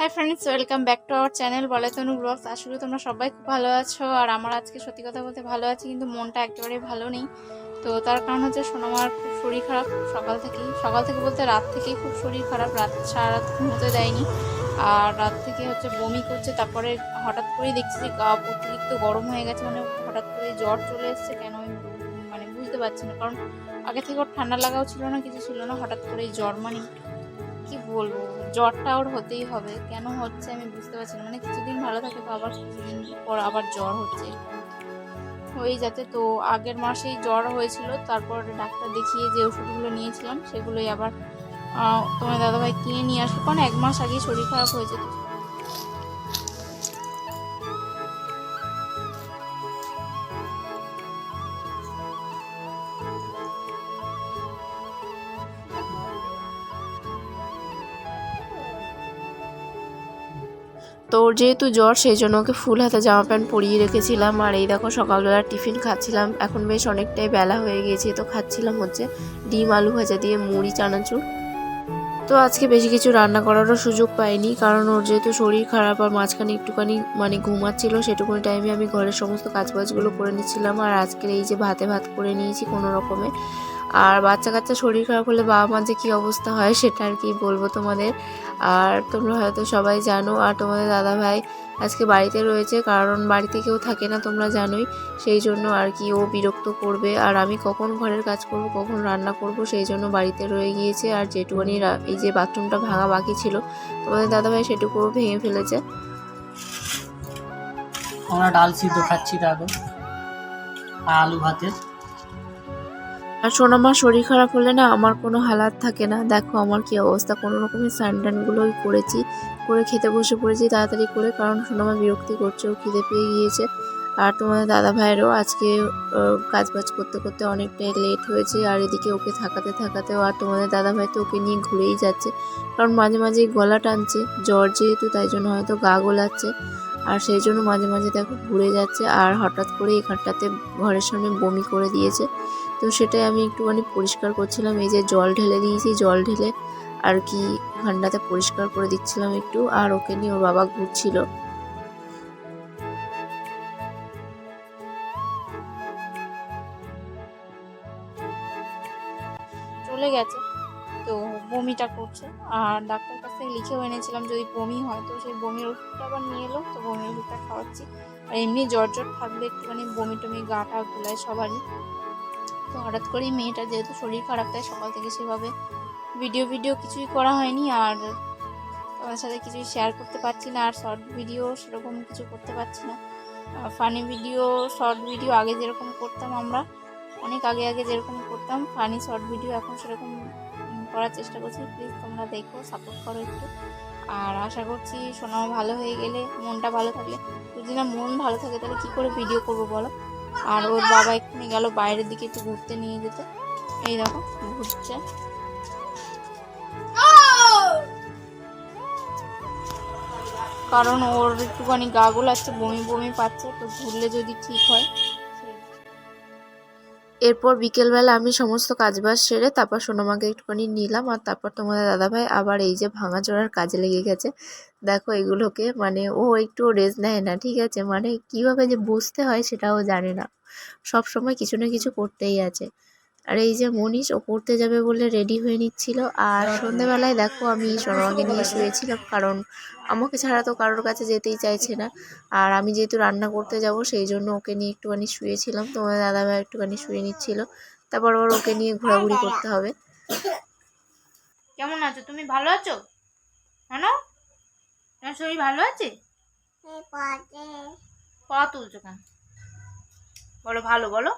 Hi friends welcome back to our channel বলে Tanu blogs আসলে তোমরা সবাই খুব ভালো আছো, আর আমার আজকে সত্যি কথা বলতে ভালো আছি, কিন্তু মনটা একেবারেই ভালো নেই। তো তার কারণ হচ্ছে সোনামার খুব শরীর খারাপ, সকাল থেকেই সকাল থেকে বলতে রাত থেকেই খুব শরীর খারাপ, রাত সারা ঘুমোতে দেয়নি। আর রাত থেকে হচ্ছে বমি করছে, তারপরে হঠাৎ করেই দেখছি যে গা অতিরিক্ত গরম হয়ে গেছে মানে হঠাৎ করে জ্বর চলে এসছে, কেন মানে বুঝতে পারছি না। কারণ আগে থেকে ওর ঠান্ডা লাগাও ছিল না, কিছু ছিল না, হঠাৎ করে জ্বর মানে কি বলব? জ্বরটা ওর হতেই হবে। কেন হচ্ছে আমি বুঝতে পারছি না। মানে কিছুদিন ভালো থাকে, তো আবার কিছুদিন পর আবার জ্বর হচ্ছে। হয়ে যাতে তো আগের মাসেই জ্বর হয়েছিল। তারপর ডাক্তার দেখিয়ে যে ওষুধগুলো নিয়েছিলাম, সেগুলোই আবার তোমার দাদাভাই কিনে নিয়ে আসলো কারণ এক মাস আগেই শরীর খারাপ হয়েছে। তো ওর যেহেতু জ্বর সেই জন্য ওকে ফুল হাতা জামা প্যান্ট পরিয়ে রেখেছিলাম। আর এই দেখো, সকালবেলা টিফিন খাচ্ছিলাম। এখন বেশ অনেকটাই বেলা হয়ে গিয়েছে, তো খাচ্ছিলাম হচ্ছে ডিম, আলু ভাজা দিয়ে মুড়ি, চানাচুর। তো আজকে বেশি কিছু রান্না করারও সুযোগ পাইনি, কারণ ওর যেহেতু শরীর খারাপ আর মাঝখানে একটুখানি মানে ঘুমাচ্ছিল, সেটুকুনি টাইমে আমি ঘরের সমস্ত কাজবাজগুলো করে নিচ্ছিলাম। আর আজকের এই যে ভাতে ভাত করে নিয়েছি কোনো রকমে আর বাচ্চা কাচ্চা শরীর খারাপ হলে বাবা মা যে কী অবস্থা হয় সেটা আর কি বলব তোমাদের। আর তোমরা হয়তো সবাই জানো, আর তোমাদের দাদা ভাই আজকে বাড়িতে রয়েছে, কারণ বাড়িতে কেউ থাকে না তোমরা জানোই, সেই জন্য আর কি ও বিরক্ত করবে। আর আমি কখন ঘরের কাজ করব, কখন রান্না করব, সেই জন্য বাড়িতে রয়ে গিয়েছে। আর যেটুকুনি এই যে বাথরুমটা ভাঙা বাকি ছিল, তোমাদের দাদা ভাই সেটুকুও ভেঙে ফেলেছে। আমরা ডাল সিদ্ধ খাচ্ছি দেখো আলু ভাতের। আর সোনামার শরীর খারাপ হলে না আমার কোনো হালাত থাকে না। দেখো আমার কি অবস্থা, কোনো রকমের স্যান্ডানগুলোই করেছি। করে খেতে বসে পড়েছি তাড়াতাড়ি করে, কারণ সোনামা বিরক্তি করছে, ও খিদে পেয়ে গিয়েছে। আর তোমাদের দাদা ভাইয়েরও আজকে কাজ বাজ করতে করতে অনেকটাই লেট হয়েছে, আর এদিকে ওকে থাকাতে থাকাতেও আর তোমাদের দাদা ভাই তো ওকে নিয়ে ঘুরেই যাচ্ছে। কারণ মাঝে মাঝে গলা টানছে, জ্বর যেহেতু, তাই জন্য হয়তো গা গোলাচ্ছে। আর সেই জন্য মাঝে মাঝে দেখো ঘুরে যাচ্ছে, আর হঠাৎ করে এখানটাতে ঘরের সামনে বমি করে দিয়েছে। তো সেটাই আমি একটুখানি পরিষ্কার করছিলাম। এই যে জল ঢেলে দিয়েছি, জল ঢেলে আর কি ঠান্ডাতে পরিষ্কার করে দিচ্ছিলাম একটু, আর ওকে নিয়ে ওর বাবা ঘুরছিল। চলে গেছে। তো বমিটা করছে। আর ডাক্তার কাছ থেকে লিখেও এনেছিলাম যদি বমি হয়, তো সেই বমির ওষুধটা আবার নিয়ে এলো, তো বমির ওষুধটা খাওয়াচ্ছি। আর এমনি জ্বর জ্বর থাকলে একটুখানি বমি টমি গাটা গুলায় সবারই। তো হঠাৎ করেই মেয়েটার যেহেতু শরীর খারাপ, তাই সকাল থেকে সেভাবে ভিডিও ভিডিও কিছুই করা হয়নি আর তোমার সাথে কিছুই শেয়ার করতে পারছি না, আর শর্ট ভিডিও সেরকম কিছু করতে পারছি না। ফানি ভিডিও শর্ট ভিডিও আগে যেরকম করতাম আমরা, অনেক আগে আগে যেরকম করতাম ফানি শর্ট ভিডিও এখন সেরকম করার চেষ্টা করছি। প্লিজ তোমরা দেখো সাপোর্ট করো একটু। আর আশা করছি সোনাও ভালো হয়ে গেলে, মনটা ভালো থাকলে। যদি না মন ভালো থাকে, তাহলে কী করে ভিডিও করব বলো? আর ওর বাবা এক্ষুনি গেল বাইরের দিকে একটু ঘুরতে নিয়ে যেতে। এই দেখো, ঘুরছে। কারণ ওর একটুখানি গা আছে বমি বমি পাচ্ছে, তো ঘুরলে যদি ঠিক হয়। এরপর বিকেলবেলা আমি সমস্ত কাজবাজ সেরে তারপর সোনামাকে একটুখানি নিলাম আর তারপর তোমাদের দাদাভাই আবার এই যে ভাঙা ভাঙাচোরার কাজে লেগে গেছে। দেখো এগুলোকে মানে ও একটু রেস্ট নেয় না, ঠিক আছে? মানে কীভাবে যে বুঝতে হয় সেটাও জানে না। সব সময় কিছু না কিছু করতেই আছে। আর এই যে মনীষ ও পড়তে যাবে বলে রেডি হয়ে নিচ্ছিল। আর সন্ধেবেলায় দেখো আমি সোনামাকে নিয়ে শুয়েছিলাম কারণ আমাকে ছাড়া তো কারোর কাছে যেতেই চাইছে না। আর আমি যেহেতু রান্না করতে যাব সেই জন্য ওকে নিয়ে একটুখানি শুয়েছিলাম। তোমাদের দাদাভাই একটুখানি শুয়ে নিচ্ছিল। তারপর আবার ওকে নিয়ে ঘোরাঘুরি করতে হবে। কেমন আছো? তুমি ভালো আছো? জানো তোমার শরীর ভালো আছে? পা তুলছো কেন? বলো ভালো বলো।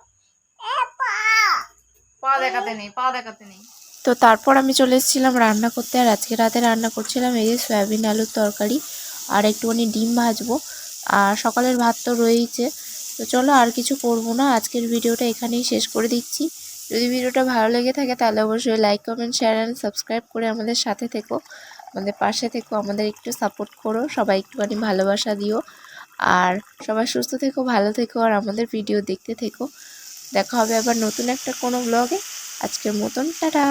তো তারপর আমি চলে এসেছিলাম রান্না করতে, আর আজকে রাতে রান্না করছিলাম এই যে সয়াবিন আলুর তরকারি আর একটুখানি ডিম ভাজবো। আর সকালের ভাত তো রয়েইছে। তো চলো আর কিছু করব না, আজকের ভিডিওটা এখানেই শেষ করে দিচ্ছি। যদি ভিডিওটা ভালো লেগে থাকে তাহলে অবশ্যই like comment share and subscribe করে আমাদের সাথে থেকো। আমাদের পাশে থেকো, আমাদের একটু সাপোর্ট করো, সবাই একটুখানি ভালোবাসা দিও। আর সবাই সুস্থ থেকো, ভালো থেকো, আর আমাদের ভিডিও দেখতে থেকো। দেখা হবে আবার নতুন একটা কোনো ব্লগে আজকের মতন টাটা!